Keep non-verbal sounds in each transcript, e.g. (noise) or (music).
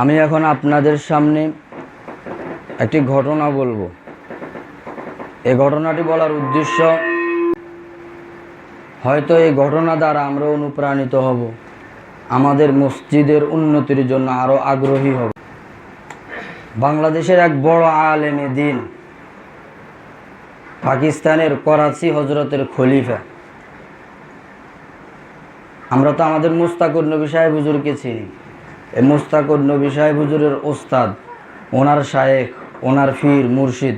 আমি এখন আপনাদের সামনে একটি ঘটনা বলব। এই ঘটনাটি বলার উদ্দেশ্য, হয়তো এই ঘটনা দ্বারা আমরা অনুপ্রাণিত হব, আমাদের মসজিদের উন্নতির জন্য আরও আগ্রহী হব। বাংলাদেশের এক বড় আলেমে দিন, পাকিস্তানের করাচি হজরতের খলিফা। আমরা তো আমাদের মুস্তাকুর নবী সাহেব হুজুরকে চিনি। মুস্তাকুর নবী সাহেব হুজুরের ওস্তাদ, ওনার শায়েখ, ওনার ফির, মুর্শিদ।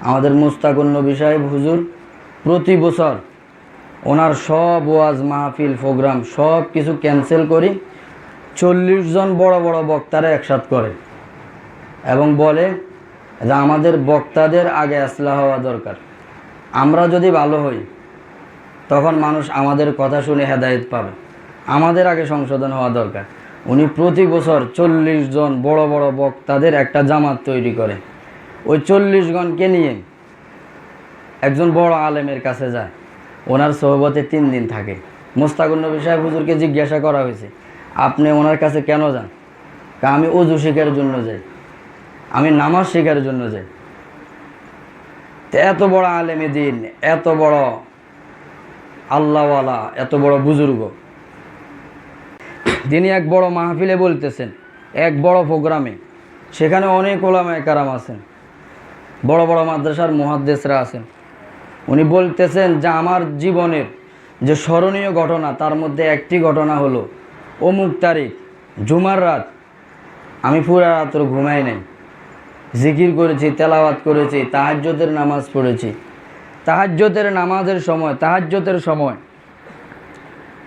আমাদের মুস্তাকুর নবী সাহেব হুজুর প্রতি বছর ওনার সব ওয়াজ মাহফিল প্রোগ্রাম সব কিছু ক্যান্সেল করি, চল্লিশ জন বড় বড় বক্তারা একসাথ করে এবং বলে যে আমাদের বক্তাদের আগে আসলা হওয়া দরকার। আমরা যদি ভালো হই, তখন মানুষ আমাদের কথা শুনে হেদায়েত পাবে। আমাদের আগে সংশোধন হওয়া দরকার। উনি প্রতি বছর চল্লিশ জন বড় বড় বক্তাদের একটা জামাত তৈরি করে। ওই চল্লিশ জনকে নিয়ে একজন বড় আলেমের কাছে যায়। ওনার সহবতে তিন দিন থাকে। মোস্তাকুর নবী সাহেব হুজুরকে জিজ্ঞাসা করা হয়েছে, আপনি ওনার কাছে কেন যান? আমি অজু শেখার জন্য যাই। আমি নামাজ শেখার জন্য যাই। এত বড় আলেমে দিন, এত বড় আল্লাহওয়ালা, এত বড় বুজুর্গ। তিনি এক বড় মাহফিলে বলতেছেন, এক বড় প্রোগ্রামে। সেখানে অনেক ওলামায় কারাম আছেন। বড় বড় মাদ্রাসার মহাদ্দেশরা আছেন। উনি বলতেছেন যে, আমার জীবনের যে স্মরণীয় ঘটনা, তার মধ্যে একটি ঘটনা হলো, অমুক তারিখ, জুমার রাত, আমি পুরা রাত্র ঘুমাই নাই। জিকির করেছি, তেলাওয়াত করেছি তাহাজ্যতের নামাজ পড়েছি। তাহাজ্যতের নামাজের সময় তাহাজ্যতের সময়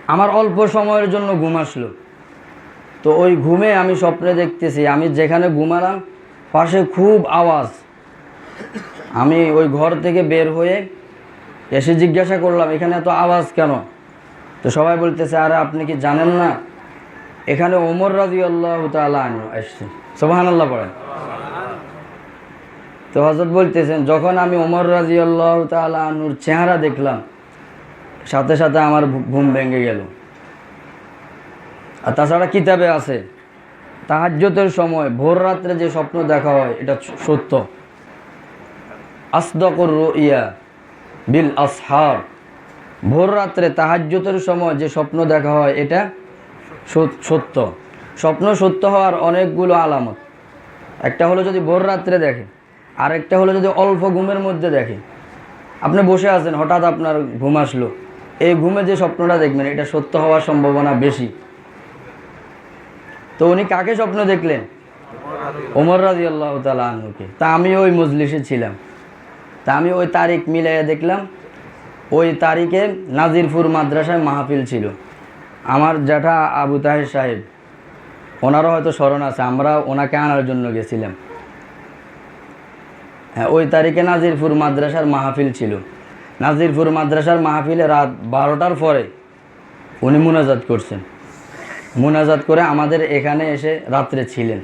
আমার অল্প সময়ের জন্য ঘুম আসলো। তো ওই ঘুমে আমি স্বপ্নে দেখতেছি, আমি যেখানে ঘুমালাম পাশে খুব আওয়াজ। আমি ওই ঘর থেকে বের হয়ে এসে জিজ্ঞাসা করলাম, এখানে এত আওয়াজ কেন? তো সবাই বলতেছে, আরে আপনি কি জানেন না, এখানে ওমর রাজি আল্লাহ তালা আসছে সোহান আল্লাহ পড়েন। তো হজরত বলতেছেন, যখন আমি ওমর রাজি আল্লাহ তালুর চেহারা দেখলাম, সাথে সাথে আমার ঘুম ভেঙে গেল। আর তাছাড়া কিতাবে আছে। তাহাজ্যতের সময় ভোর রাত্রে যে স্বপ্ন দেখা হয়, এটা সত্য। আসদকর ইয়া বিল আসহার ভোর রাত্রে তাহাজ্যতের সময় যে স্বপ্ন দেখা হয়, এটা সত্য। স্বপ্ন সত্য হওয়ার অনেকগুলো আলামত। একটা হলো যদি ভোর রাত্রে দেখে, আরেকটা হলো যদি অল্প ঘুমের মধ্যে দেখে। আপনি বসে আছেন, হঠাৎ আপনার ঘুম আসলো। এই ঘুমে যে স্বপ্নটা দেখবেন, এটা সত্য হওয়ার সম্ভাবনা বেশি। তো উনি কাকে স্বপ্ন দেখলেন? ওমর রাজি আল্লাহ তালা তা আমি ওই মজলিসে ছিলাম। তা আমি ওই তারিখ মিলাইয়া দেখলাম, ওই তারিখে নাজিরপুর মাদ্রাসায় মাহফিল ছিল। আমার জ্যাঠা আবু তাহের সাহেব, ওনারও হয়তো স্মরণ আছে, আমরা ওনাকে আনার জন্য গেছিলাম। হ্যাঁ ওই তারিখে নাজিরপুর মাদ্রাসার মাহফিল ছিল। নাজিরপুর মাদ্রাসার মাহফিলে রাত বারোটার পরে উনি মোনাজাত করছেন। মুনাজাত করে আমাদের এখানে এসে রাত্রে ছিলেন।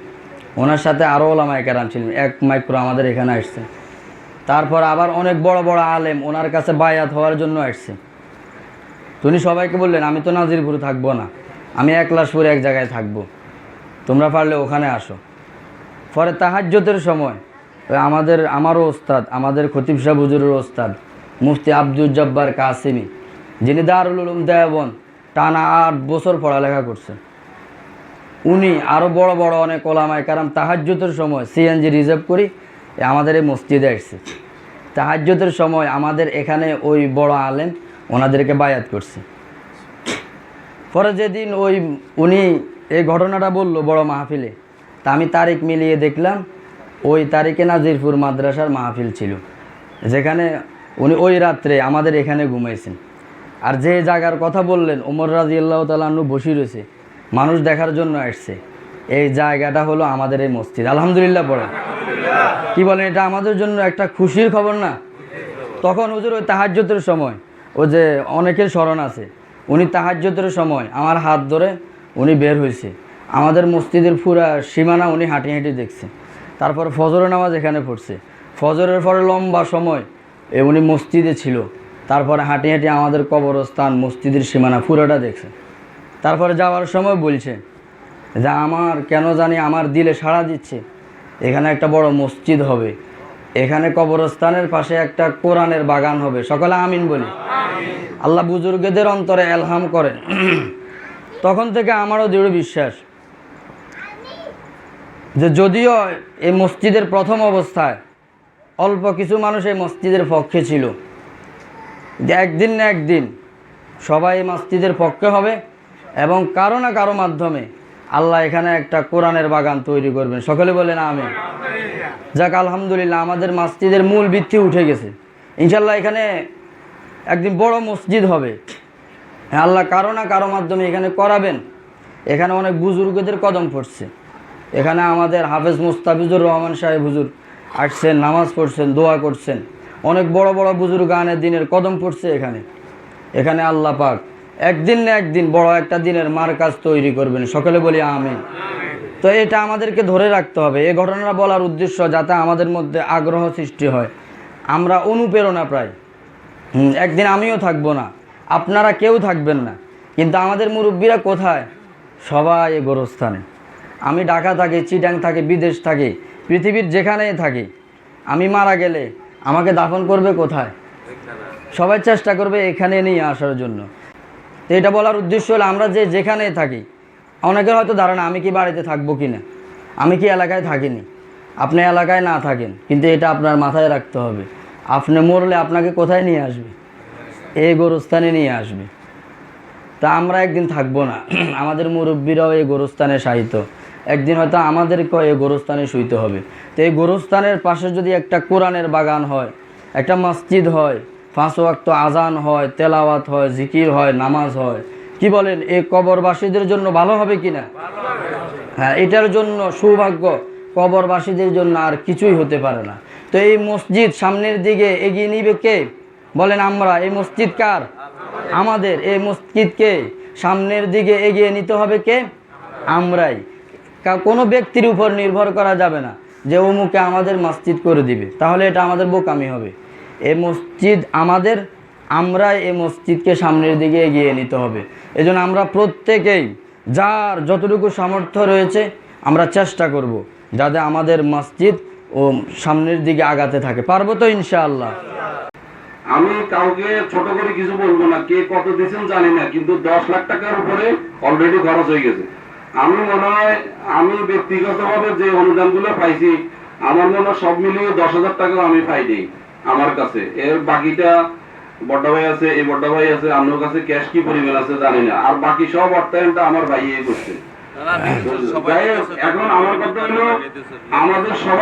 ওনার সাথে আরও ওলামায় কেরাম ছিলেন, এক মাইক্রো আমাদের এখানে আসছে। তারপর আবার অনেক বড় বড় আলেম ওনার কাছে বায়াত হওয়ার জন্য আসছে। তো উনি সবাইকে বললেন, আমি তো নাজিরপুরে থাকব না, আমি এক একলাশপুরে এক জায়গায় থাকব। তোমরা পারলে ওখানে আসো। পরে তাহাজ্যতের সময়, আমাদের, আমারও ওস্তাদ, আমাদের খতিব শাহ ওস্তাদ, মুফতি আব্দুল জব্বার কাসিমি, যিনি দারুল উলুম দেওয়ান টানা আট বছর পড়ালেখা করছে। উনি আরও বড় বড় অনেক ওলামায় কারণ তাহাজ্যতের সময় সিএনজি রিজার্ভ করি আমাদের এই মসজিদে আসছে। তাহাজ্যতের সময় আমাদের এখানে ওই বড় আলেম ওনাদেরকে বায়াত করছে। পরে যেদিন ওই উনি এই ঘটনাটা বলল বড় মাহফিলে, তা আমি তারিখ মিলিয়ে দেখলাম, ওই তারিখে নাজিরপুর মাদ্রাসার মাহফিল ছিল। যেখানে উনি ওই রাত্রে আমাদের এখানে ঘুমাইছেন। আর যে জায়গার কথা বললেন ওমর রাজি আল্লাহ তালু বসি রয়েছে, মানুষ দেখার জন্য আসছে। এই জায়গাটা হলো আমাদের এই মসজিদ। আলহামদুলিল্লাহ পড়ে। কি বলেন, এটা আমাদের জন্য একটা খুশির খবর না? তখন হুজুর ওই তাহাজ্যতের সময়, ও যে অনেকের স্মরণ আছে, উনি তাহাজ্যতের সময় আমার হাত ধরে উনি বের হয়েছে। আমাদের মসজিদের পুরা সীমানা উনি হাঁটি হাঁটি দেখছে। তারপর ফজরের নামাজ এখানে পড়ছে। ফজরের পরে লম্বা সময় এ উনি মসজিদে ছিল। তারপরে হাঁটি হাঁটি আমাদের কবরস্থান মসজিদের সীমানা পুরোটা দেখছে। তারপরে যাওয়ার সময় বলছে যে আমার কেন জানি আমার দিলে সাড়া দিচ্ছে। এখানে একটা বড় মসজিদ হবে। এখানে কবরস্থানের পাশে একটা কোরআনের বাগান হবে। সকলে আমিন বলি। আল্লাহ বুজুর্গদের অন্তরে এলহাম করেন। তখন থেকে আমারও দৃঢ় বিশ্বাস যে যদিও এই মসজিদের প্রথম অবস্থায় অল্প কিছু মানুষ এই মসজিদের পক্ষে ছিল যে একদিন না একদিন সবাই এই মসজিদের পক্ষে হবে এবং কারও না কারও মাধ্যমে আল্লাহ এখানে একটা কোরআনের বাগান তৈরি করবেন। সকলে বলেন আমি যাক আলহামদুলিল্লাহ আমাদের মসজিদের মূল ভিত্তি উঠে গেছে। ইনশাল্লাহ এখানে একদিন বড় মসজিদ হবে। হ্যাঁ, আল্লাহ কারও না কারও মাধ্যমে এখানে করাবেন। এখানে অনেক বুজুর্গদের কদম পড়ছে। এখানে আমাদের হাফেজ মুস্তাফিজুর রহমান সাহেব হুজুর আসছেন নামাজ পড়ছেন দোয়া করছেন। অনেক বড় বড় বুজুর্গ আনের দিনের কদম পড়ছে এখানে। এখানে আল্লাহ পাক একদিন না একদিন বড় একটা দিনের মার কাজ তৈরি করবেন। সকলে বলি আমি তো এটা আমাদেরকে ধরে রাখতে হবে। এই ঘটনাটা বলার উদ্দেশ্য যাতে আমাদের মধ্যে আগ্রহ সৃষ্টি হয়। আমরা অনুপ্রেরণা প্রায় একদিন আমিও থাকব না। আপনারা কেউ থাকবেন না। কিন্তু আমাদের মুরব্বীরা কোথায়? সবাই এ গোরস্থানে। আমি ঢাকা থাকি চিটাং থাকি বিদেশ থাকি পৃথিবীর যেখানেই থাকি। আমি মারা গেলে আমাকে দাফন করবে কোথায়? সবাই চেষ্টা করবে এখানে নিয়ে আসার জন্য। তো এটা বলার উদ্দেশ্য হলো আমরা যে যেখানে থাকি অনেকের হয়তো ধারণা আমি কি বাড়িতে থাকব কি না? আমি কি এলাকায় থাকিনি? আপনি এলাকায় না থাকেন কিন্তু এটা আপনার মাথায় রাখতে হবে। আপনি মরলে আপনাকে কোথায় নিয়ে আসবে? এই গোরস্থানে নিয়ে আসবে। তা আমরা একদিন থাকব না। (clears throat) আমাদের মুরব্বীরাও এই গোরস্থানে সাহিত্য একদিন হয়তো আমাদেরকেও এই গোরস্থানে শুইতে হবে। তো এই গোরস্থানের পাশে যদি একটা কোরআনের বাগান হয়, একটা মসজিদ হয়, পাঁচ ওয়াক্ত আজান হয়, তেলাওয়াত হয়, জিকির হয়, নামাজ হয়, কি বলেন, এই কবরবাসীদের জন্য ভালো হবে কি না? হ্যাঁ এটার জন্য সৌভাগ্য, কবরবাসীদের জন্য আর কিছুই হতে পারে না। তো এই মসজিদ সামনের দিকে এগিয়ে নিবে কে? বলেন আমরা, এই মসজিদ কার? আমাদের। এই মসজিদকে সামনের দিকে এগিয়ে নিতে হবে কে? আমরাই। কোনো ব্যক্তির উপর নির্ভর করা যাবে না যে অমুকে আমাদের মসজিদ করে দিবে। তাহলে এটা আমাদের বোকামি হবে। এ মসজিদ আমাদের আমরাই এই মসজিদকে সামনের দিকে এগিয়ে নিতে হবে। এজন্য আমরা প্রত্যেকেই, যার যতটুকু সামর্থ্য রয়েছে, আমরা চেষ্টা করব যাতে আমাদের মসজিদ ও সামনের দিকে আগাতে থাকে। পারব তো ইনশাআল্লাহ? আমি কাউকে ছোট করে কিছু বলব না। কে কত দিচ্ছেন জানি না, কিন্তু দশ লাখ টাকার উপরে অলরেডি খরচ হয়ে গেছে। আমি মনে হয় আমি ব্যক্তিগতভাবে যে অনুদানগুলো পাইছি আমার মনে হয় সব মিলিয়ে দশ হাজার টাকাও আমি পাইনি আমার কাছে। এর বাকিটা বড্ড ভাই আছে এই বড্ডা ভাই আছে আমার কাছে ক্যাশ কি পরিমাণ আছে জানি না। আর বাকি সব অর্থায়নটা আমার ভাই করছে। এখন আমার কথা হলো আমাদের সবাই